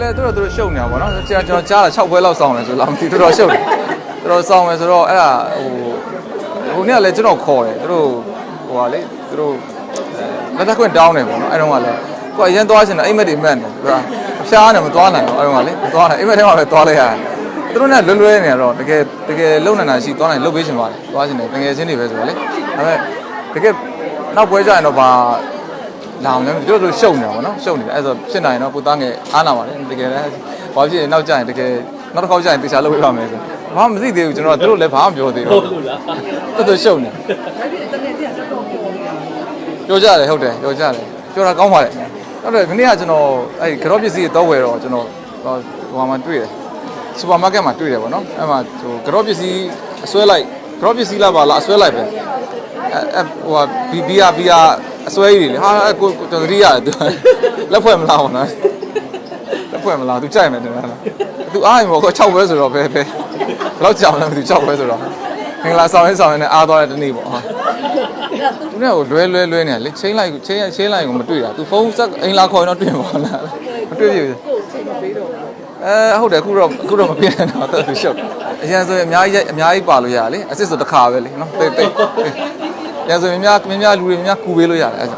လည်းသူတို့သူတို့ရှုပ်နေတာပေါ့နော်ကျွန်တော်ကျွန်တော်ကြားတာ6ဘွဲလောက်စောင်းတယ်ဆိုတော့မသိတော်တော်ရှုပ်တယ်တော်တော်စောင်းမယ်ဆိုတော့အဲ့ဒါဟိုဟိုနေ့ကလည်းကျွန်တော်ခေါ်တယ်သူတို့ဟိုဟာလေသူတို့လက်သက်ခွင့်တောင်းတယ်ပေါ့နော်အဲ့တော့ကလည်းကိုယ်အရင်သွားချင်တယ်အိမ်မက်တွေမှတ်တယ်သူကဖျားနေမသွားနိုင်တော့အဲ့တော့ကလေမသွားနိုင်အိမ်မက်ထဲမှာပဲသွားလိုက်ရတယ်သူတို့နဲ့လွယ်လွယ်နေတော့တကယ်တကယ်လုံနေတာရှိသွားနိုင်လုတ်ပေးချင်ပါတယ်သွားချင်တယ်တကယ်ချင်းတွေပဲဆိုတော့လေဒါပေမဲ့တကယ်နောက်ပွဲကြရင်တော့ဗာ လာမလဲတို့တို့ရှုံနေတာပေါ့နော်ရှုံနေတယ်အဲ့ဆိုဖြစ်နိုင်တော့ကိုသားငယ်အားနာပါတယ်တကယ်လည်းဘာဖြစ်ရင်နောက်ကျရင်တကယ်နောက်တစ်ခေါက်ကျရင်တေချာလုပ်ပေးပါမယ်ဆိုဘာမှမသိသေးဘူးကျွန်တော်တို့လည်းဘာမှမပြောသေးဟုဘူးတ်လားတော်တော်ရှုံနေပြောကြတယ်ဟုတ်တယ်ပြောကြတယ်ပြောတာကောင်းပါလေဟုတ်တယ်ဒီနေ့ကကျွန်တော်အဲ့ကတော့ပစ္စည်းတော့ဝယ်တော့ကျွန်တော်ဟိုမှာတွေ့တယ်စူပါမားကတ်မှာတွေ့တယ်ပေါ့နော်အဲ့မှာဟိုကတော့ပစ္စည်းအစွဲလိုက်ကတော့ပစ္စည်းလာပါလားအစွဲလိုက်ပဲအဲအဲဟိုဟာဘီဘီယာဘီယာ အစွဲကြီးတွေလေဟာအဲကိုကိုကျွန်တော်သတိရတယ်သူလက်ဖွဲ့မလားဟောနော်လက်ဖွဲ့မလားသူကြိုက်မယ်တင်လားသူအားရင်ပေါ့ကော6ဘဲဆိုတော့ပဲပဲဘယ်တော့ကြောင်လဲမသိ6ဘဲဆိုတော့မင်္ဂလာဆောင်ရင်ဆောင်ရင်လည်းအားသွားတဲ့တနေ့ပေါ့ဟာသူနဲ့ကိုလွဲလွဲလွဲနေလေချင်းလိုက်ချင်းချင်းလိုက်ကိုမတွေ့တာသူဖုန်းဆက်အိမ်လာခေါ်ရင်တော့တွေ့မှာလားမတွေ့ပြီကိုယ်ချိန်မပေးတော့ဘူးအဲဟုတ်တယ်အခုတော့အခုတော့မပြင်းတော့တော်သူရှုပ်အရင်ဆိုရင်အများကြီးအများကြီးပါလို့ရလေအစ်စ်ဆိုတစ်ခါပဲလေနော်တိတ်တိတ် ရန်ဆိုရင်များများလူတွေများကူပေးလို့ရတယ်အဲဒါ